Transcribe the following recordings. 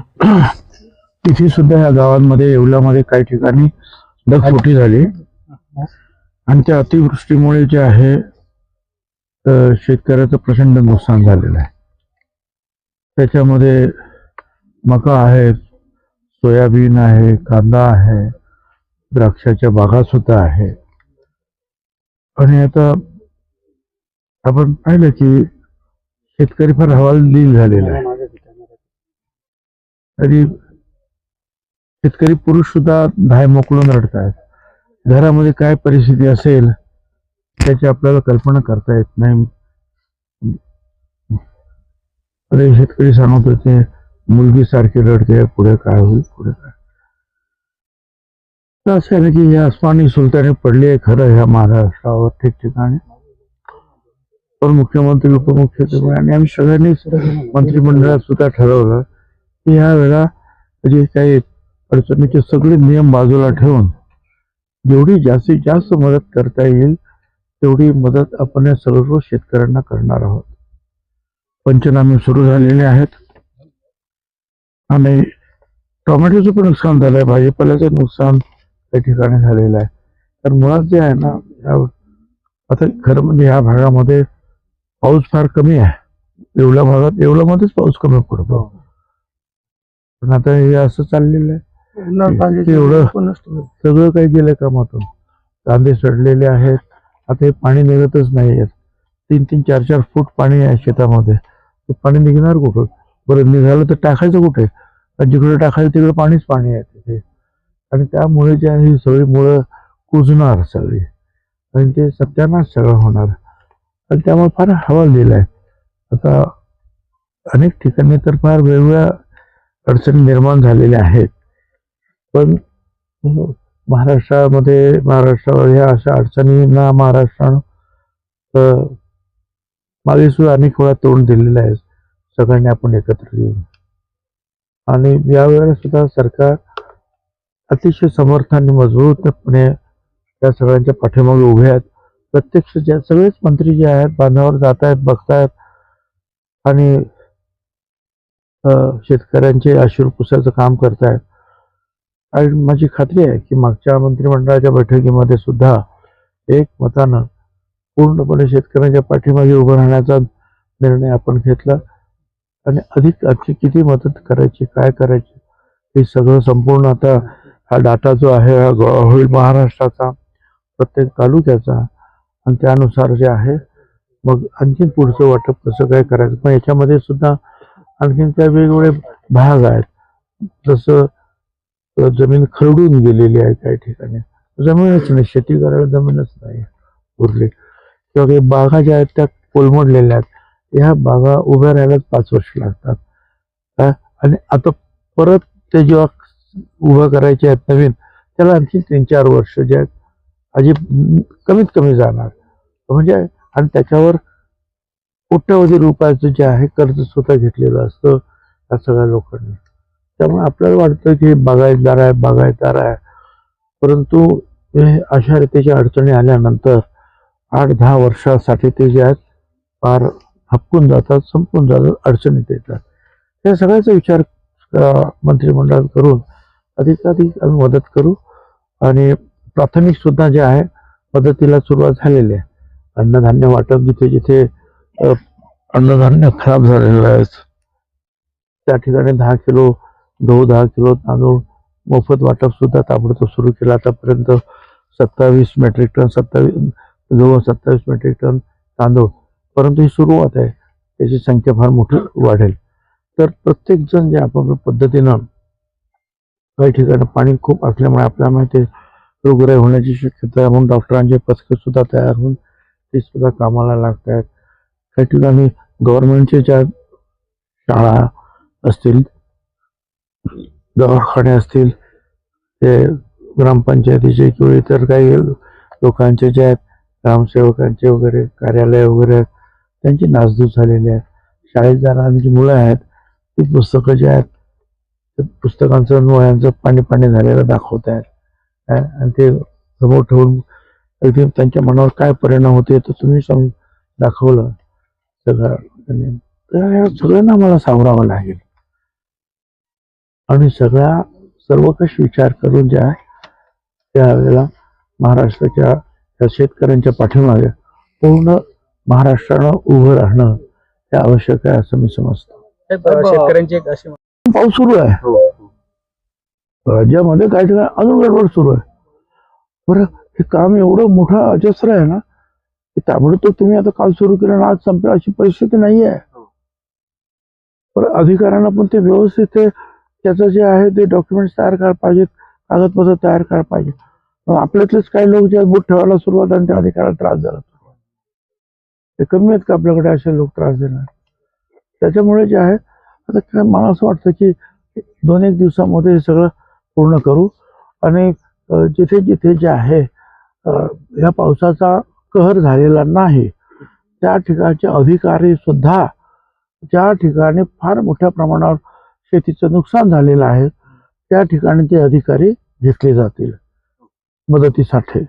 तिथे सुद्धा या गावांमध्ये येवल्यामध्ये काही ठिकाणी ढगफुटी झाली. आणि त्या अतिवृष्टीमुळे जे आहे शेतकऱ्याचं प्रचंड नुकसान झालेलं आहे. त्याच्यामध्ये मका आहे सोयाबीन आहे कांदा आहे द्राक्षाच्या बागा सुद्धा आहे आणि आता आपण पाहिलं की शेतकरी फार हवालदिल झालेला आहे. तरी शेतकरी पुरुष सुद्धा धाय मोकळून रडतायत. घरामध्ये काय परिस्थिती असेल त्याची आपल्याला कल्पना करता येत नाही. अरे शेतकरी सांगत होते मुलगी सारखी रडते पुढे काय होईल पुढे काय? तर असं आहे की या आसमानी सुलताने पडली आहे खरं ह्या महाराष्ट्रावर ठिकठिकाणी पण मुख्यमंत्री उपमुख्यमंत्री आणि आम्ही सगळ्यांनीच मंत्रिमंडळात सुद्धा ठरवलं की ह्या वेळा जे काही अडचणीचे सगळे नियम बाजूला ठेवून जेवढी जास्तीत जास्त मदत करता येईल तेवढी मदत आपण या सर्व शेतकऱ्यांना करणार आहोत. पंचनामे सुरू झालेले आहेत. आणि टोमॅटोचं पण नुकसान झालंय भाजीपाल्याचं नुकसान त्या ठिकाणी झालेलं आहे. तर मुळात जे आहे ना आता खरं म्हणजे ह्या भागामध्ये पाऊस फार कमी आहे. एवढ्या भागात एवढ्यामध्येच पाऊस कमी पडतो. पण आता हे असं चाललेलं आहे. ते एवढं सगळं काही गेलं कामातून. कांदे सडलेले आहेत. आता हे पाणी निघतच नाही तीन तीन चार चार फूट पाणी आहे शेतामध्ये. ते पाणी निघणार कुठं? बरं निघालं तर टाकायचं कुठे? आणि जिकडे टाकायचं तिकडे पाणीच पाणी आहे तिथे. आणि त्यामुळे जे आहे ही सगळी मुळं कुजणार सगळी. आणि ते सत्यानाश सगळं होणार. आणि त्यामुळे फार हवाल दिलाय आता अनेक ठिकाणी तर फार वेगवेगळ्या अडचणी निर्माण झालेल्या आहेत. पण महाराष्ट्रामध्ये महाराष्ट्रावर ह्या अशा अडचणींना महाराष्ट्रानं मागे सुद्धा अनेक वेळा तोंड दिलेलं आहे. सगळ्यांनी आपण एकत्र येऊन. आणि यावेळेला सुद्धा सरकार अतिशय समर्थ आणि मजबूतपणे त्या सगळ्यांच्या पाठीमागे उभे आहेत. प्रत्यक्ष ज्या सगळेच मंत्री जे आहेत बांधावर जात आहेत बघतायत आणि शेतकऱ्यांचे अश्रू पुसायचं काम करतायत. आणि माझी खात्री आहे की मागच्या मंत्रिमंडळाच्या बैठकीमध्ये सुद्धा एक मतानं पूर्णपणे शेतकऱ्यांच्या पाठीमागे उभं राहण्याचा निर्णय आपण घेतला. आणि अधिक आणखी किती मदत करायची काय करायची हे सगळं संपूर्ण आता हा डाटा जो आहे हा गोळा होईल महाराष्ट्राचा प्रत्येक तालुक्याचा आणि त्यानुसार जे आहे मग आणखीन पुढचं वाटप कसं काय करायचं. पण याच्यामध्ये सुद्धा आणखीन त्या वेगवेगळे भाग आहेत. जसं जमीन खरडून गेलेली आहे काही ठिकाणी. जमीनच नाही शेती करायला जमीनच नाही उरली. किंवा काही बागा ज्या आहेत त्या कोलमडलेल्या आहेत. ह्या बागा उभ्या राहायलाच पाच वर्ष लागतात. आणि आता परत ते जेव्हा उभं करायचे आहेत नवीन त्याला आणखी तीन चार वर्ष जे आहेत अजिब कमीत कमी जाणार. म्हणजे आणि त्याच्यावर कोट्यवधी रुपयाचं जे आहे कर्ज स्वतः घेतलेलं असतं या सगळ्या लोकांनी. त्यामुळे आपल्याला वाटतं की बागायतदार आहे बागायतदार आहे. परंतु हे अशा रीतीच्या अडचणी आल्यानंतर आठ दहा वर्षासाठी ते जे आहेत फार हपकून जातात संपून जातात अडचणीत येतात. या सगळ्याचा विचार मंत्रिमंडळात करून अधिकाधिक आम्ही मदत करू. आणि प्राथमिकसुद्धा जे आहे मदतीला सुरुवात झालेली आहे. अन्नधान्य वाटप जिथे जिथे अन्नधान्य खराब झालेलं आहे. त्या ठिकाणी दहा किलो गहू दहा किलो तांदूळ मोफत वाटप सुद्धा ताबडतोब सुरू केलं. आतापर्यंत सत्तावीस मेट्रिक टन सत्तावीस गहू सत्तावीस मेट्रिक टन तांदूळ. परंतु ही सुरुवात आहे. त्याची संख्या फार मोठी वाढेल. तर प्रत्येक जण जे आपापल्या पद्धतीनं काही ठिकाणी पाणी खूप असल्यामुळे आपल्या माहिती रोगराई होण्याची शक्यता आहे. म्हणून डॉक्टरांचे पथकं सुद्धा तयार होऊन ती सुद्धा कामाला लागत आहेत काही ठिकाणी गव्हर्नमेंटच्या ज्या शाळा असतील दवाखाने असतील ते ग्रामपंचायतीचे किंवा इतर काही लोकांचे जे आहेत ग्रामसेवकांचे वगैरे कार्यालय वगैरे आहेत त्यांची नासधूस झालेली आहे. शाळेत जाणारी जी मुलं आहेत ती पुस्तकं जी आहेत ते पुस्तकांचं वयांचं पाणी पाणी झालेलं दाखवत आहेत. आणि ते समोर ठेवून अगदी त्यांच्या मनावर काय परिणाम होते तर तुम्ही सांग दाखवलं. सगळं. त्यांनी तर या सगळ्यांना मला सावरावं लागेल. आणि सगळा सर्वकष विचार करून जे आहे त्यावेळेला महाराष्ट्राच्या या शेतकऱ्यांच्या पाठीमागे पूर्ण महाराष्ट्रानं उभं राहणं हे आवश्यक आहे असं मी समजतो. साहेब, शेतकऱ्यांची एक अशी पाऊस सुरू आहे. राज्यामध्ये काही ठिकाणी अजून गडबड सुरू आहे. बरं हे काम एवढं मोठं अजस्र आहे ना ताबडतोब तुम्ही आता काल सुरू केलं आणि आज संपेल अशी परिस्थिती नाही आहे बरं अधिकाऱ्यांना पण ते व्यवस्थित ते त्याचं जे आहे ते डॉक्युमेंट्स तयार करायला पाहिजेत कागदपत्र तयार करायला पाहिजे आपल्यातलेच काही लोक जे आहेत, बोट ठेवायला सुरुवात आणि त्या अधिकाऱ्याला त्रास झाला. ते कमी आहेत का आपल्याकडे असे लोक त्रास देणार? त्याच्यामुळे जे आहे आता मला असं वाटतं की दोन एक दिवसामध्ये हे सगळं पूर्ण करू. आणि जिथे जिथे जे आहे अ, या पावसाचा कहर झालेला नाही. त्या ठिकाणचे अधिकारी सुद्धा ज्या ठिकाणी फार मोठ्या प्रमाणावर शेतीचं नुकसान झालेलं आहे त्या ठिकाणी ते अधिकारी घेतले जातील मदतीसाठी.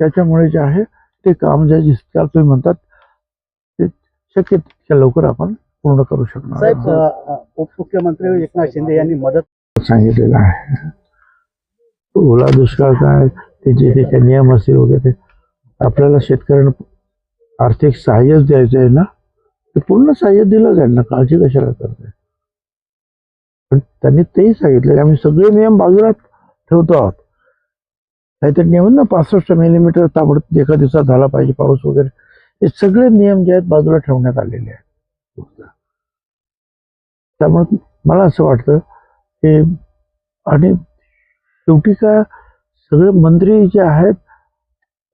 त्याच्यामुळे जे आहे ते काम जे जितक्या तुम्ही म्हणतात ते शक्य तितक्या लवकर आपण पूर्ण करू शकणार उपमुख्यमंत्री एकनाथ शिंदे यांनी मदत सांगितलेलं आहे. ओला दुष्काळ काय ते जे ते काय नियम असतील वगैरे आपल्याला शेतकऱ्यांना आर्थिक सहाय्यच द्यायचं आहे ना ते पूर्ण सहाय्य दिलं जाईल ना काळजी कशाला करते पण त्यांनी तेही सांगितलं की आम्ही सगळे नियम बाजूला ठेवतो आहोत. नाहीतर नियम ना पासष्ट मिलीमीटर ताबडतोब एका दिवसात झाला पाहिजे पाऊस वगैरे. हे सगळे नियम जे आहेत बाजूला ठेवण्यात आलेले आहेत. त्यामुळे मला असं वाटतं की आणि शेवटी काय सगळे मंत्री जे आहेत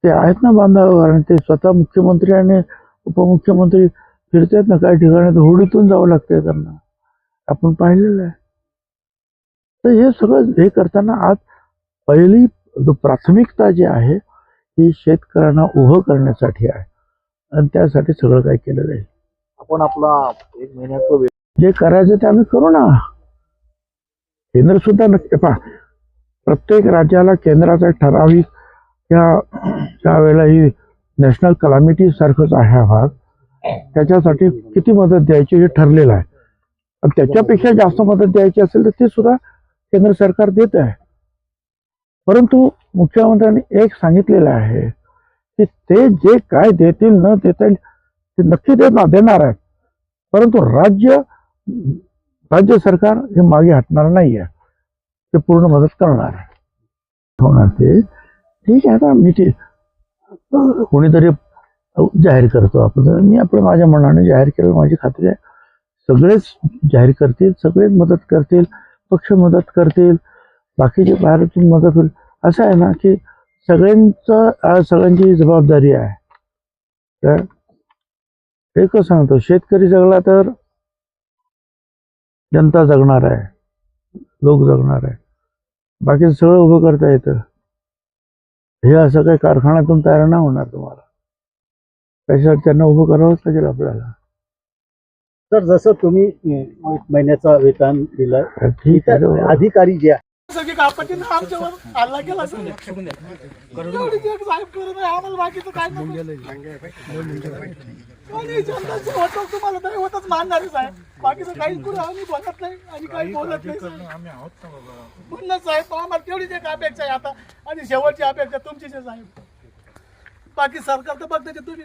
ते आहेत ना बांधावर आणि ते स्वतः मुख्यमंत्री आणि उपमुख्यमंत्री फिरतात ना काही ठिकाणी तर होडीतून जावं लागतंय त्यांना. आपण पाहिलेलं आहे. तर हे सगळं हे करताना आज पहिली जो प्राथमिकता जी आहे ही शेतकऱ्यांना उभं करण्यासाठी आहे. आणि त्यासाठी सगळं काही केलं जाईल. आपण आपला एक महिन्याचा वेळ जे करायचं ते आम्ही करू ना. केंद्र सुद्धा नक्की पहा प्रत्येक राज्याला केंद्राचा ठराविक या ज्या वेळेला ही नॅशनल कलामिटी सारखंच आहे हा भाग. त्याच्यासाठी किती मदत द्यायची हे ठरलेलं आहे. आणि त्याच्यापेक्षा जास्त मदत द्यायची असेल तर ती सुद्धा केंद्र सरकार देत आहे. परंतु मुख्यमंत्र्यांनी एक सांगितलेलं आहे की ते जे काय देतील न देता येईल ते नक्की देणार देणार आहेत. परंतु राज्य राज्य सरकार हे मागे हटणार नाही आहे ते पूर्ण मदत करणार आहे. होणार ते ठीक आहे ना मी ते कोणीतरी जाहीर करतो आपण. मी आपलं माझ्या मनाने जाहीर केलं माझी खात्री आहे. सगळेच जाहीर करतील सगळेच मदत करतील पक्ष मदत करतील बाकीचे बाहेरतून मदत होईल. असं आहे ना की सगळ्यांचं सगळ्यांची जबाबदारी आहे. तर एकच सांगतो शेतकरी जगला तर जनता जगणार आहे लोक जगणार आहे. बाकी सगळं उभं करता येतं. हे असं काही कारखान्यातून तयार नाही होणार तुम्हाला. त्याच्यासाठी त्यांना उभं करावंच लागेल आपल्याला. तर जसं तुम्ही अ, एक महिन्याचा वेतन दिलं तर ठीक आहे. इतर अधिकारी जे आहे सगळी आपत्तीनं आमच्यावर हल्ला केला एवढी एक साहेब करत आहे आम्हाला बाकीचं काय नको. आणि जनताचं होतं तुम्हाला तरी होतच मानणार आहे साहेब. बाकीचं काही कुठं आम्ही बोलत नाही आणि काही बोलत नाही. सर. म्हणूनच साहेब आम्हाला तेवढीच एक अपेक्षा आहे आता. आणि शेवटची अपेक्षा तुमचीच आहे साहेब. बाकी सरकार तर बघते तुम्ही